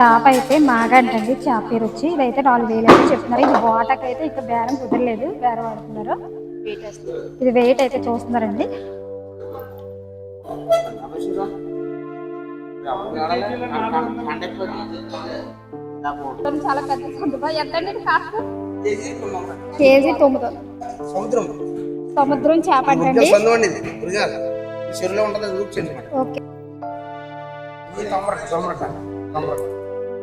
చేప అయితే మాగంటండి చేప పేరు వచ్చి ఇదైతే నాలుగు వేలు అయితే చెప్తున్నారు. ఇది వాటకి అయితే ఇంకా బేరం కుదరలేదు. బేరం ఆడుతున్నారు ఇది వెయిట్ అయితే చూస్తున్నారండి. చాలా పెద్ద సందుబా ఎంతండి కాస్ట్? కేజీ తొమ్మిది. సముద్రం. సముద్రం చేప చెంది ఓకే.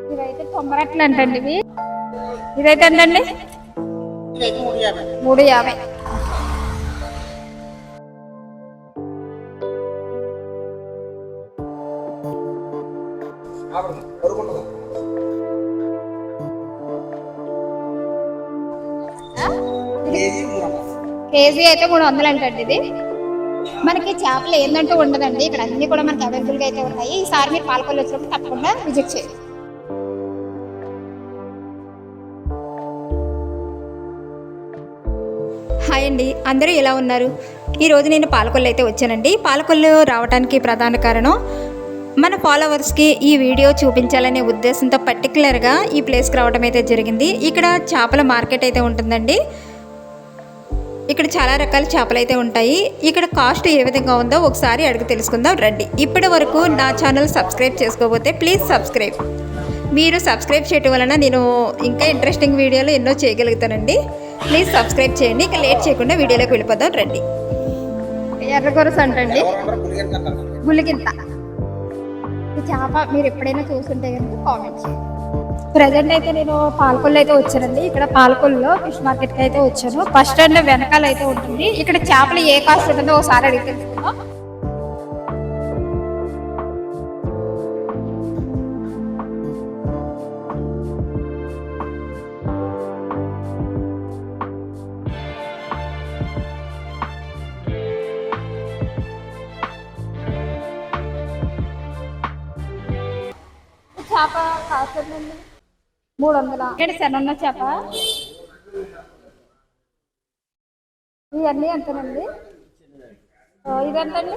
ఇది ఇవైతే తొమ్మరట్లు అంటండి ఇవి. ఇదైతే ఎంతండి? మూడు యాభై. కేజీ అయితే మూడు వందలు అంటండి ఇది. మనకి చేపలు ఏందంటూ ఉండదండి. ఇక్కడ అన్ని కూడా మనకి అవైలబుల్గా అయితే ఉన్నాయి. ఈసారి మీరు పాలకొల్లు వచ్చినప్పుడు తప్పకుండా విజిట్ చేయండి. అండి అందరూ ఎలా ఉన్నారు? ఈరోజు నేను పాలకొల్లు అయితే వచ్చానండి. పాలకొల్లు రావడానికి ప్రధాన కారణం మన ఫాలోవర్స్కి ఈ వీడియో చూపించాలనే ఉద్దేశంతో పర్టికులర్గా ఈ ప్లేస్కి రావడం అయితే జరిగింది. ఇక్కడ చేపల మార్కెట్ అయితే ఉంటుందండి. ఇక్కడ చాలా రకాల చేపలు అయితే ఉంటాయి. ఇక్కడ కాస్ట్ ఏ విధంగా ఉందో ఒకసారి అడిగి తెలుసుకుందాం రండి. ఇప్పటి వరకు నా ఛానల్ సబ్స్క్రైబ్ చేసుకోకపోతే ప్లీజ్ సబ్స్క్రైబ్. మీరు సబ్స్క్రైబ్ చేయటం వలన నేను ఇంకా ఇంట్రెస్టింగ్ వీడియోలు ఎన్నో చేయగలుగుతానండి. ప్లీజ్ సబ్స్క్రైబ్ చేయండి. ఇక లేట్ చేయకుండా వీడియోలోకి వెళ్ళిపోదాం రండి. ఎర్రగొరస అంటండి గులిగింత ఈ చేప మీరు ఎప్పుడైనా చూస్తుంటే కనుక కామెంట్ చేయండి. ప్రజెంట్ అయితే నేను పాలకొల్లు అయితే వచ్చానండి. ఇక్కడ పాలకొల్లులో ఫిష్ మార్కెట్కి అయితే వచ్చాను. బస్ స్టాండ్ వెనకాల అయితే ఉంటుంది. ఇక్కడ చేపలు ఏ కాస్ట్ ఉంటుందో ఒకసారి అడిగి తెలుసుకుందాం మూడు వందల ఇక్కడ శనన్న చేప ఇవన్నీ ఎంతనండి? ఇది ఎంతండి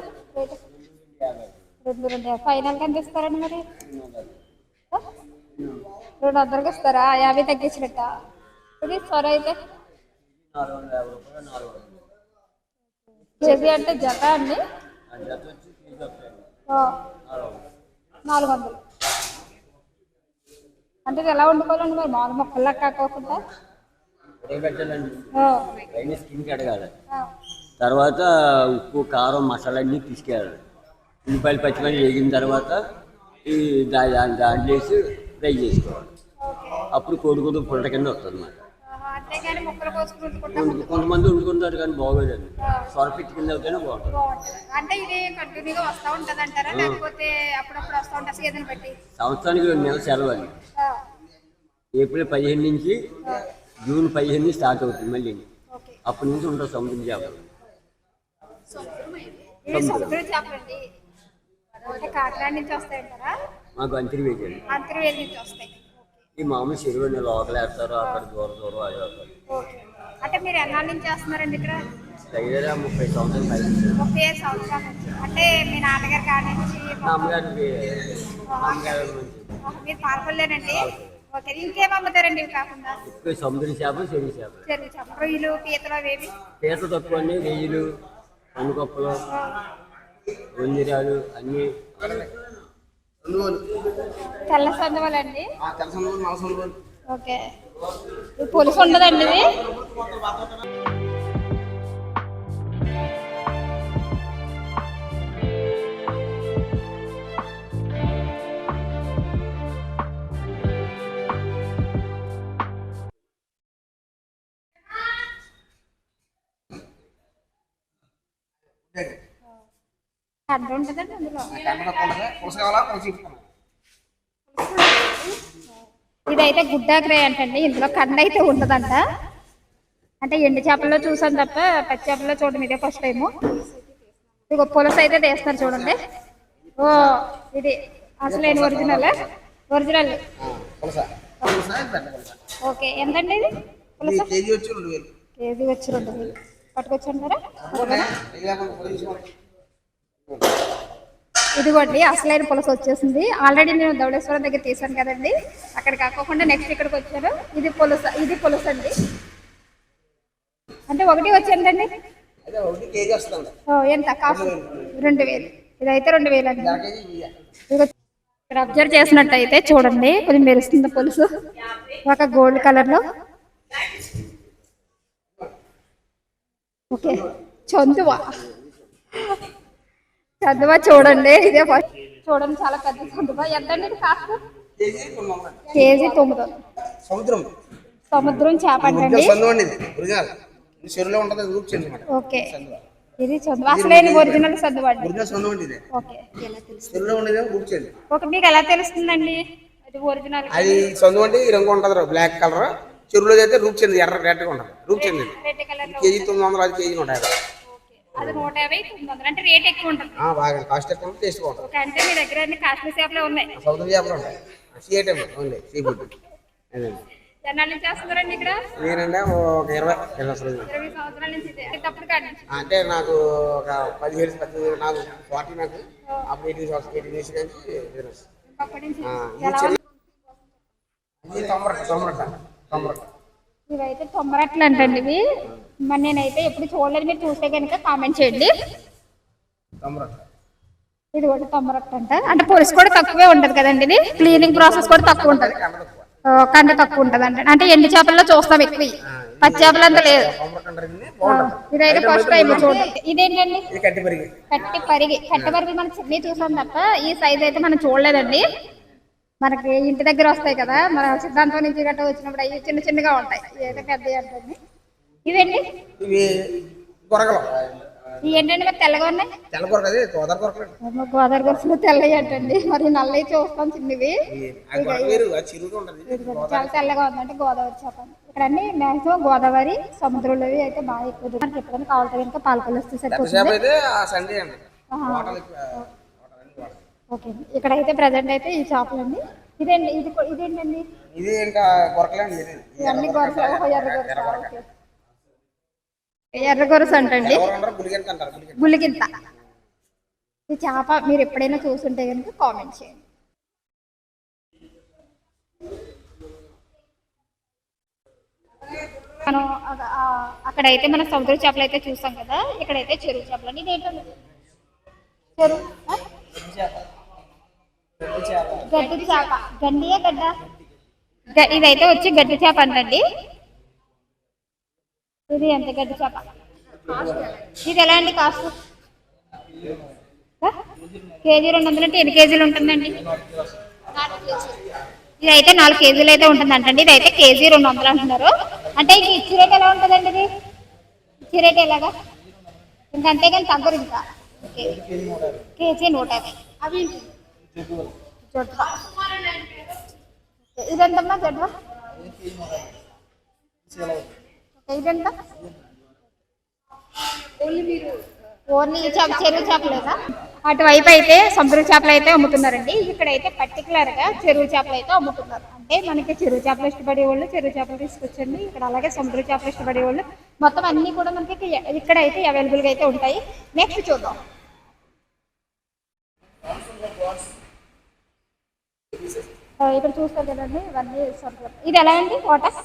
రెండు రెండు. ఫైనల్ ఎంత ఇస్తారండి మరి? రెండు వందలకి ఇస్తారా? యాభై తగ్గించినట్ట? ఇది సొర అయితే. కేజీ అంటే జత అండి? నాలుగు వందలు అంటే ఇది ఎలా వండుకోవాలండి మరి? మామూలు మొక్కల్లా కాకోకుండా పెట్టాలండి. ఆ, పైన స్కిన్ కడగాలి ఆ, తర్వాత ఉప్పు కారం మసాలా అన్నీ తీసుకెళ్ళాలి. ఉల్లిపాయలు పచ్చిమిరపకాయలు వేగిన తర్వాత ఈ దాంట్లో వేసి ఫ్రై చేసుకోవాలి. అప్పుడు కోడిగుడ్డు పుల్లట కింద వస్తుంది అన్నమాట కొంతమంది వండుకుంటారు కానీ బాగోదండి. సొరపిట్టి కింద అవుతేనే బాగుంటుంది. అంటే ఇది కంటిన్యూగా వస్తూ ఉంటుంది అంటారా లేకపోతే అప్పుడప్పుడు వస్తూ ఉంటుంది సీజన్ బట్టి? సంవత్సరానికి రెండు నెలలు సెలవు అండి ఏప్రిల్ పదిహేను నుంచి జూన్ పదిహేను నుంచి స్టార్ట్ అవుతుంది మళ్ళీ. అప్పటి నుంచి ఉంటుంది సముద్రం చేపలు. కాకినాడ నుంచి వస్తాయంటారా? మాకు అంతిరి వేయండి అంతర్వేది నుంచి వస్తాయి. ఈ మామూలు చెరువు లోకల్ వేస్తారు అక్కడ దూరం దూరం అది అవుతారు అంటే మీరు ఎన్నాళ్ళ నుంచి చేస్తున్నారండి ఇక్కడ? దగ్గర ముప్పై సంవత్సరాలు పైన ముప్పై ఐదు సంవత్సరాల నుంచి. అంటే మీ నాన్నగారి కాడి నుంచి మా అమ్మగారికి మా అమ్మగారు మంచి ఆహా, మీరు పాల్గొలేనండి ఓకే ఇంకేం అమ్ముతారండి ఇవి కాకుండా? ఎక్కువ సముద్రం చేప చెరువు చేప చెరువు చేప రొయ్యలు పీతలు అవేవి పీత తక్కువ అండి వెయ్యిలు పండుగప్పలు అన్నీ. సందువలు తెల్ల సందవలండి ఓకే. పులుసు ఉండదండి ఇది. అడ్డ ఉంటుందండి అందులో. పులస పులస కావాలా? పులస ఇదైతే గుడ్డాగ్రే అంటండి. ఇందులో కండ అయితే ఉండదంట. అంటే ఎండు చేపల్లో చూసాను తప్ప పచ్చి చేపల్లో చూడండి ఇదే ఫస్ట్ టైము ఇదిగో పులస అయితే తీస్తారు చూడండి. ఓ ఇది అసలైన ఒరిజినల్. ఒరిజినల్. పులస. ఓకే ఎంతండి ఇది? ఇది పులస? కేజీ వచ్చి రెండు వేలు. కేజీ వచ్చి రెండు వేలు. పట్టుకొచ్చి అంటారా ఇది లేకుండా పులస తీసుకోండి ఇదిగోండి అసలైన పులస వచ్చేసింది. ఆల్రెడీ నేను ధవళేశ్వరం దగ్గర తీసాను కదండి. అక్కడ కాకోకుండా నెక్స్ట్ ఇక్కడికి వచ్చాను ఇది పులస ఇది పులస అండి. అంటే ఒకటి వచ్చిందండి ఎంత? కాస్ట్ రెండు వేలు. ఇదైతే రెండు వేలు అండి. ఇక్కడ అబ్జర్వ్ చేసినట్టయితే చూడండి కొంచెం మెరుస్తుంది పులుసు. ఒక గోల్డ్ కలర్లో. ఓకే చందువ. చందువ చూడండి ఇదే ఫస్ట్. చూడండి చాలా పెద్ద చందువ ఎంత అండి కాస్ట్ కేజీ తొమ్మిది. సముద్రం. సముద్రం చేప అంటండి ఒరిజినల్ సందు అండి ఇది ఓకే. చందువ. అసలైన ఒరిజినల్ ఓకే. మీకు ఎలా తెలుస్తుందండి? అది ఒరిజినల్. అది అంటే ఈ రంగు ఉంటుంది బ్లాక్ కలర్. చెరువులో అయితే రూప్ చెంది ఎర్ర రెడ్గా ఉంటుంది. రూప్ చెంది కేజీ తొమ్మిది వందలు అది కేజీ ఉంటాయి అది నూట యాభై తొమ్మిది వందలు. అంటే రేట్ ఎక్కువ ఉంటుంది. బాగా కాస్ట్ ఎక్కువ ఉంటుంది టేస్ట్ బాగుంటుంది. అంటే మీ దగ్గర అన్ని కాస్ట్లీ చేపలే ఉన్నాయి. సముద్ర చేపలు ఉంటాయి. Sea item only seafood అదండి ఎన్నాళ్ళ నుంచి చేస్తున్నారండి ఇక్కడ? నేనంటే ఒక ఇరవై ఇరవై సంవత్సరాల నుంచి. తప్పుడు అంటే నాకు ఒక పదిహేడు పద్దెనిమిది నాకు ఫార్టీ నాకు. అప్పుడు ఎయిటీన్ సంవత్సరం ఎయిటీన్ ఇయర్స్ నుంచి బిజినెస్ ఇది ఇవైతే తొమ్మరట్లు అంటండి ఇవి. మరి నేనైతే ఎప్పుడు చూడలేదు. మీరు చూస్తే కనుక కామెంట్ చేయండి. ఇది కూడా తొమ్మరట్టు అంట అంటే పులుసు కూడా తక్కువే ఉంటది కదండి ఇది. క్లీనింగ్ ప్రాసెస్ కూడా తక్కువ ఉంటది. కండ తక్కువ ఉంటది అంటే అంటే ఎండు చేపల్లో చూస్తాం ఎక్కువ. పచ్చి చేపలు అంత లేదు ఇదైతే ఫస్ట్ టైం చూడండి. ఇదేంటండి? ఇది కట్టి పెరిగి. కట్టి పరిగి. కట్టి పరిగి మనం చిన్ని చూసాం తప్ప ఈ సైజ్ అయితే మనం చూడలేదండి. మనకి ఇంటి దగ్గర వస్తాయి కదా మన సిద్ధాంతం నుంచి గట్ట వచ్చినప్పుడు అవి చిన్న చిన్నగా ఉంటాయి. ఏదో పెద్ద అంటుంది. ఇవండి ఇవి ఇవి ఏంటండి మరి తెల్లగా ఉన్నాయి? తెల్ల గోదావరి కొరకలు ఏమో గోదావరి తెల్లగా అంటండి. మరి నల్లవి చూస్తాం చిన్నవి. ఉంటుంది. చాలా తెల్లగా ఉందంటే గోదావరి చేప ఇక్కడ అన్ని మాక్సిమం గోదావరి సముద్రంలోవి అయితే బాగా ఎక్కువ మనకి ఎప్పుడైనా కావాలంటే కనుక పాలకొల్లు వస్తే సరిపోతుంది. ఓకే. ఇక్కడైతే ప్రజెంట్ అయితే ఈ చేపలు అండి ఇదేంటి ఇది ఇదేంటండి? ఇది ఇంకా కొరకలే అండి. ఇది. ఇది ఇవన్నీ గొరస ఓహో, ఎర్ర గొరస. ఎర్ర గొరస అంటండి. గులిగింత ఈ చేప మీరు ఎప్పుడైనా చూసుంటే కనుక కామెంట్ చేయండి. మనం ఆ, అక్కడైతే మనం సముద్ర చేపలు అయితే చూస్తాం కదా. ఇక్కడైతే చెరువు చేపలు అండి. ఇదేంటండి? చెరువు? గడ్డి చేప. గండియా గడ్డ. గ- ఇదైతే వచ్చి గడ్డి చేప అంటండి. ఇది ఎంత గడ్డి చేప? ఇది ఎలా అండి కాస్ట్? కేజీ రెండు వందలు అంటే ఎన్ని కేజీలు ఉంటుందండి? ఇది అయితే నాలుగు కేజీలు అయితే ఉంటుంది అంటండి ఇది అయితే కేజీ రెండు వందలు అంటున్నారు. అంటే ఇంక ఇచ్చి రేట్ ఎలా ఉంటుందండి ఇది? ఇచ్చి రేట్ ఎలాగా? ఇంకంతే కానీ తగ్గరు ఇంకా. కేజీ నూట యాభై. అవి ఏంటి? జొడ్వ ఇదెంతమ్మా జడ్వా ఇదెంత ఓన్లీ చేప చెరువు చేపలేదా అటువైపు అయితే సముద్ర చేపలు అయితే అమ్ముతున్నారండి. ఇక్కడైతే పర్టికులర్గా చెరువు చేపలు అయితే అమ్ముతున్నారు. అంటే మనకి చెరువు చేపలు ఇష్టపడే వాళ్ళు చెరువు చేపలు తీసుకొచ్చండి. ఇక్కడ అలాగే సముద్ర చేపలు ఇష్టపడే వాళ్ళు మొత్తం అన్ని కూడా మనకి ఇక- ఇక్కడ అయితే అవైలబుల్గా అయితే ఉంటాయి. నెక్స్ట్ చూద్దాం. ఇక్కడ చూస్తారు కదండి ఇవన్నీ సరుకులు. ఇది ఎలా అండి? వాటర్?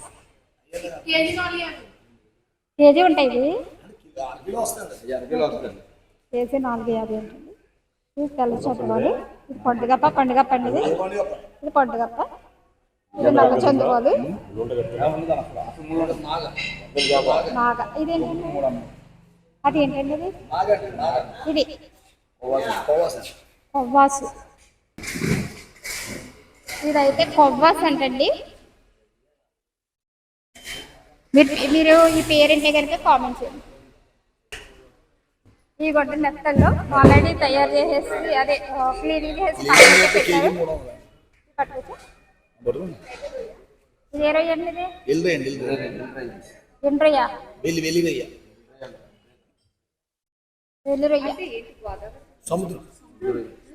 కేజీ ఉంటాయి ఇవి. కేజీ నాలుగు యాభై ఉంటుంది. ఇది తెల్ల చెప్పవాలి ఇది పండుగప్ప పండుగ పండుగ ఇది. పండుగప్ప. ఇది నల్ల చందువాలు నాగ. ఇదేంటండి? అది ఏంటండి ఇది? ఇది. కొవ్వాసు. ఇదైతే కొవ్వాస్ అంటండి. మీరు మీరు ఈ పేరేంటే కనుక కామెంట్ చేయండి. ఈ గొడ్డ నెత్తల్లో ఆల్రెడీ తయారు చేసేసి అదే క్లీనింగ్ చేసి పెట్టారు? ఇది ఏ రొయ్య అండి ఇది? ఎల్లుండి ఎండు రొయ్య వెళ్ళి వెళ్ళిరయ్య వెల్లు రొయ్య. సముద్రం.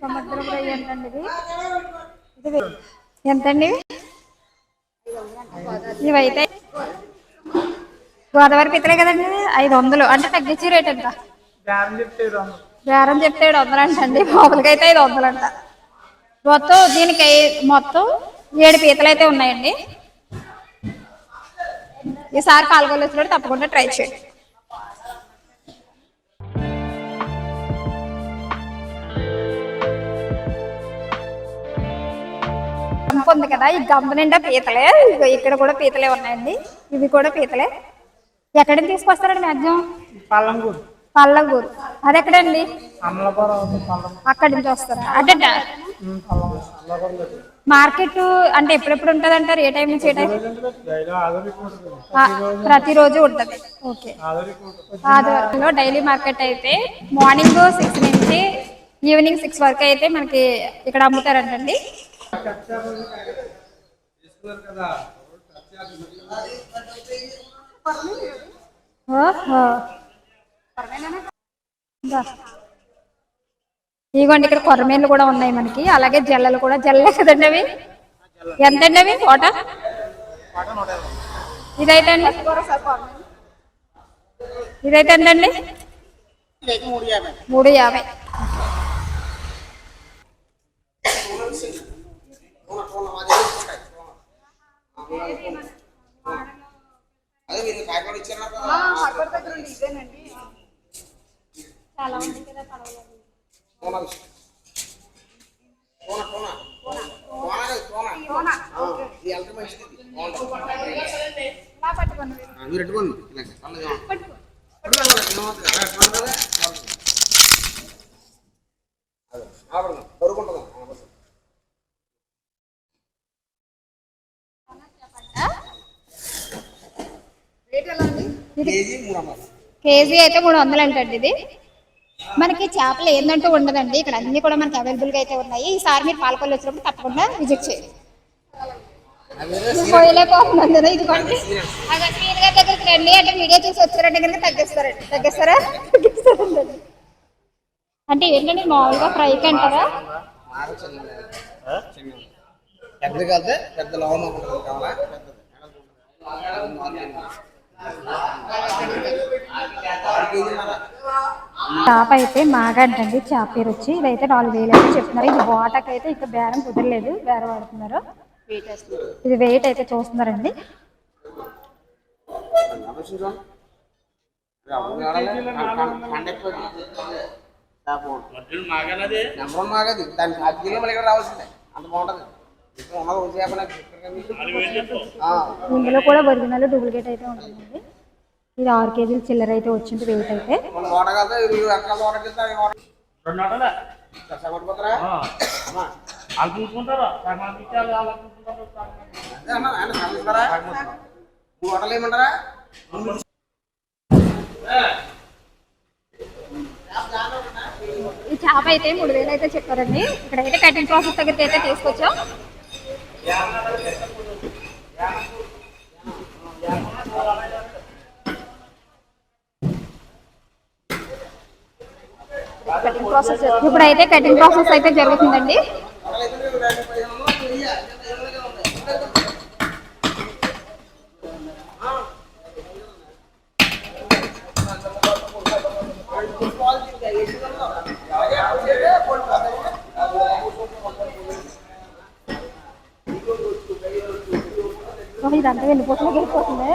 సముద్రం రొయ్య ఇది. ఎంతండి? ఇవి? ఇవైతే గోదావరి పిత్తలే కదండి? ఐదు వందలు అంటే తగ్గించి రేట్ ఎంత? బేరం చెప్తే ఏడు వందలంట అండి మామూలుగా అయితే ఐదు వందలంట మొత్తం దీనికి మొత్తం ఏడు పీతలు అయితే ఉన్నాయండి. ఈసారి పాల్గొని వచ్చినప్పుడు తప్పకుండా ట్రై చేయండి. గంప ఉంది కదా ఈ గంప నిండా పీతలే. ఇక్కడ కూడా పీతలే ఉన్నాయండి. ఇవి కూడా పీతలే. ఎక్కడి నుంచి తీసుకొస్తారండి మ్యాక్సిమం? పల్లంగూరు. పల్లగూరు. అది ఎక్కడండి? అక్కడి నుంచి వస్తారు. అంటే మార్కెట్ అంటే ఎప్పుడెప్పుడు ఉంటుంది అంటారు? ఏ టైం నుంచి ఏ టైం? ప్రతిరోజు ఉంటుంది. ఓకే. ఆదివారంలో డైలీ మార్కెట్ అయితే మార్నింగ్ సిక్స్ నుంచి ఈవినింగ్ సిక్స్ వరకు అయితే మనకి ఇక్కడ అమ్ముతారంటండి. ఇదిగోండి ఇక్కడ కొర్రమీన్లు కూడా ఉన్నాయి మనకి. అలాగే జల్లలు కూడా. జల్లే కదండి అవి? ఎంతండి అవి? కోట ఇదైతే అండి? ఇదైతే ఎంతండి? మూడు యాభై. అదే మీరు కాకినాడ ఇచ్చారు? కదా చాలా ఉంది కదా పడవలు. కోన కోన కోన? కోన. కోన ఆ, ఇది ఎంత మంచిది. బాగుంటుంది. పట్టుకోండి. మీరు. పట్టుకోండి, ఏమవుతుంది? అదే, ఆపండి. కేజీ అయితే మూడు వందలు అంటండి ఇది. మనకి చేపలు ఏందంటూ ఉండదండి. ఇక్కడ అన్ని కూడా మనకి అవైలబుల్గా అయితే ఉన్నాయి. ఈసారి మీరు పాలకొల్లు వచ్చినప్పుడు తప్పకుండా విజిట్ చేయండి. కదా సీన్ గారి దగ్గరికి రండి అంటే వీడియో చూసి వచ్చారంటే కనుక తగ్గిస్తారండి తగ్గిస్తారా? తగ్గిస్తారండి. అంటే ఏంటండి? మామూలుగా. చిన్నది. పెద్దది కలితే పెద్ద లోన్ కావాలా. చేప అయితే మాగా అంటండి చేప పేరు వచ్చి ఇదైతే నాలుగు వేలు అయితే చెప్తున్నారు. ఇది బాటకి అయితే ఇంకా బేరం కుదరలేదు. బేరం ఆడుతున్నారు ఇది వెయిట్ అయితే చూస్తున్నారండి. దానికి రావాల్సిందే. అంత బాగుంటుంది. ఇందులో కూడా ఒరిజినల్ డూప్లికేట్ అయితే ఉంటుందండి. ఇది ఆరు కేజీలు చిల్లర అయితే వచ్చింది వెయిట్ అయితే. ఈ చేప అయితే మూడు వేలు అయితే చెప్పారండి. ఇక్కడైతే కటింగ్ ప్రాసెస్ దగ్గరికి అయితే తీసుకొచ్చాం. ప్రాసెస్ ఇప్పుడైతే కటింగ్ ప్రాసెస్ అయితే జరుగుతుందండి. ఇదంతా వెళ్ళిపోతుంది వెళ్ళిపోతుంది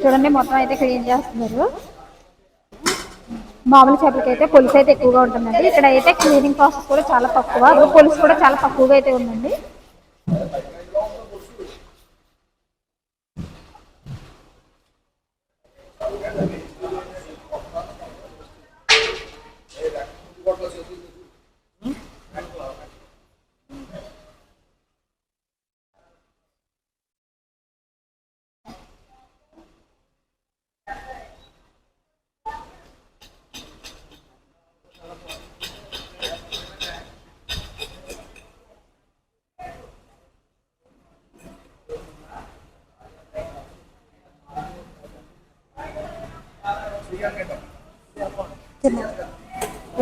చూడండి మొత్తం అయితే క్లీన్ చేస్తున్నారు మామూలు చేపలకి అయితే పులుసు అయితే ఎక్కువగా ఉంటుందండి. ఇక్కడ అయితే క్లీనింగ్ ప్రాసెస్ కూడా చాలా తక్కువ. పులుసు కూడా చాలా తక్కువగా అయితే ఉందండి.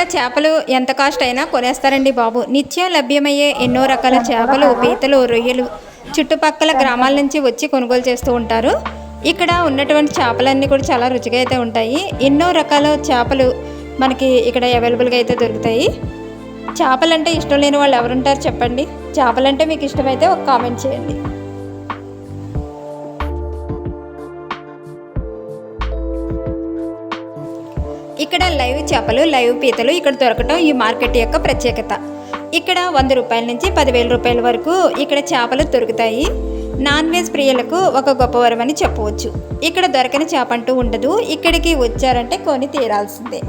ఇక్కడ చేపలు ఎంత కాస్ట్ అయినా కొనేస్తారండి బాబు. నిత్యం లభ్యమయ్యే ఎన్నో రకాల చేపలు పీతలు రొయ్యలు చుట్టుపక్కల గ్రామాల నుంచి వచ్చి కొనుగోలు చేస్తూ ఉంటారు. ఇక్కడ ఉన్నటువంటి చేపలన్నీ కూడా చాలా రుచిగా అయితే ఉంటాయి. ఎన్నో రకాల చేపలు మనకి ఇక్కడ అవైలబుల్గా అయితే దొరుకుతాయి. చేపలంటే ఇష్టం లేని వాళ్ళు ఎవరుంటారు చెప్పండి? చేపలంటే మీకు ఇష్టమైతే ఒక కామెంట్ చేయండి. ఇక్కడ లైవ్ చేపలు లైవ్ పీతలు ఇక్కడ దొరకటం ఈ మార్కెట్ యొక్క ప్రత్యేకత. ఇక్కడ వంద రూపాయల నుంచి పదివేల రూపాయల వరకు ఇక్కడ చేపలు దొరుకుతాయి. నాన్ వెజ్ ప్రియులకు ఒక గొప్ప వరం అని చెప్పవచ్చు. ఇక్కడ దొరకని చేప అంటూ ఉండదు. ఇక్కడికి వచ్చారంటే కొని తీరాల్సిందే.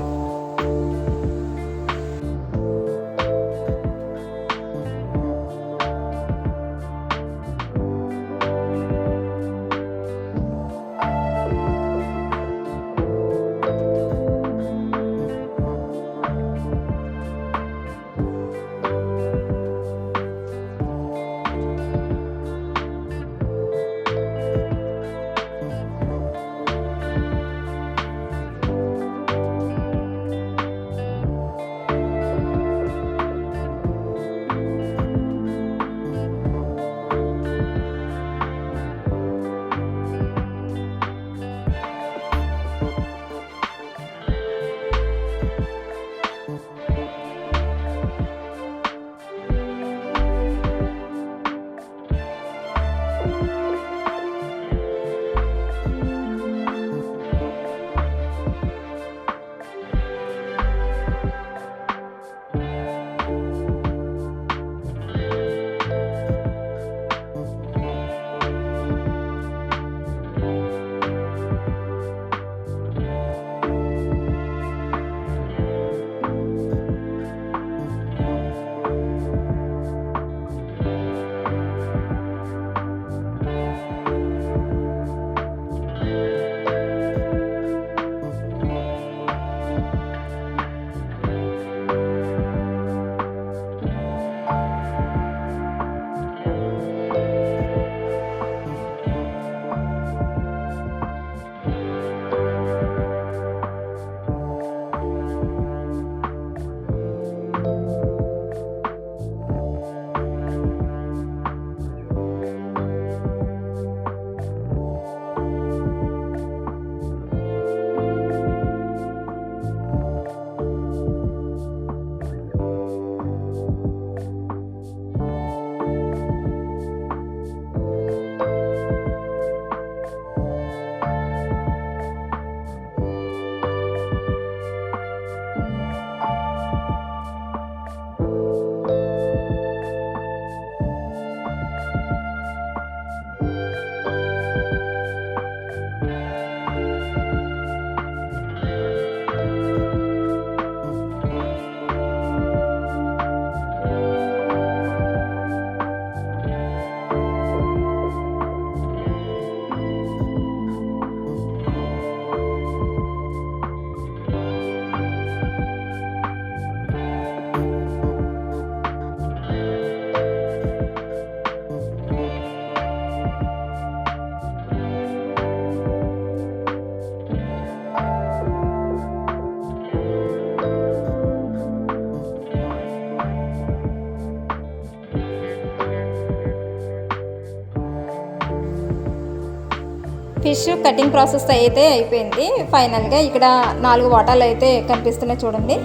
ఫిష్ కటింగ్ ప్రాసెస్ అయితే అయిపోయింది. ఫైనల్గా ఇక్కడ నాలుగు వాటాలు అయితే కనిపిస్తున్నాయి చూడండి.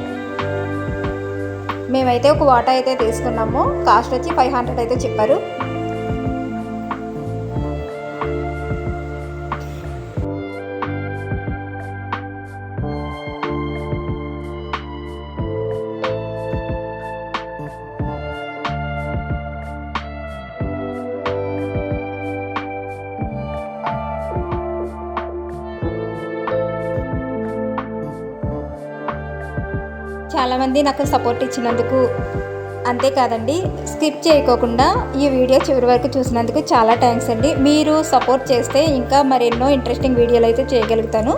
మేమైతే ఒక వాటా అయితే తీసుకున్నాము. కాస్ట్ వచ్చి ఫైవ్ హండ్రెడ్ అయితే చెప్పారు. చాలామంది నాకు సపోర్ట్ ఇచ్చినందుకు అంతేకాదండి స్కిప్ చేయకోకుండా ఈ వీడియో చివరి వరకు చూసినందుకు చాలా థ్యాంక్స్ అండి. మీరు సపోర్ట్ చేస్తే ఇంకా మరెన్నో ఇంట్రెస్టింగ్ వీడియోలు అయితే చేయగలుగుతాను.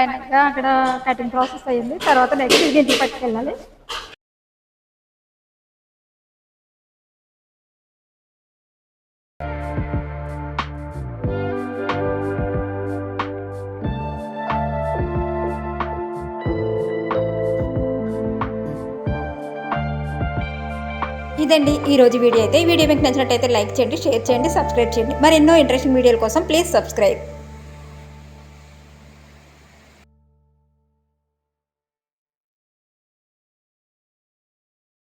ఫైనల్గా అక్కడ కటింగ్ ప్రాసెస్ అయ్యింది. తర్వాత నెక్స్ట్ ఇది ఇంటికి పట్టుకెళ్ళాలి. ఇదండి ఈ రోజు వీడియో అయితే. ఈ వీడియో మీకు నచ్చినట్టయితే లైక్ చేయండి షేర్ చేయండి సబ్స్క్రైబ్ చేయండి. మరెన్నో ఇంట్రెస్టింగ్ వీడియోల కోసం ప్లీజ్ సబ్స్క్రైబ్.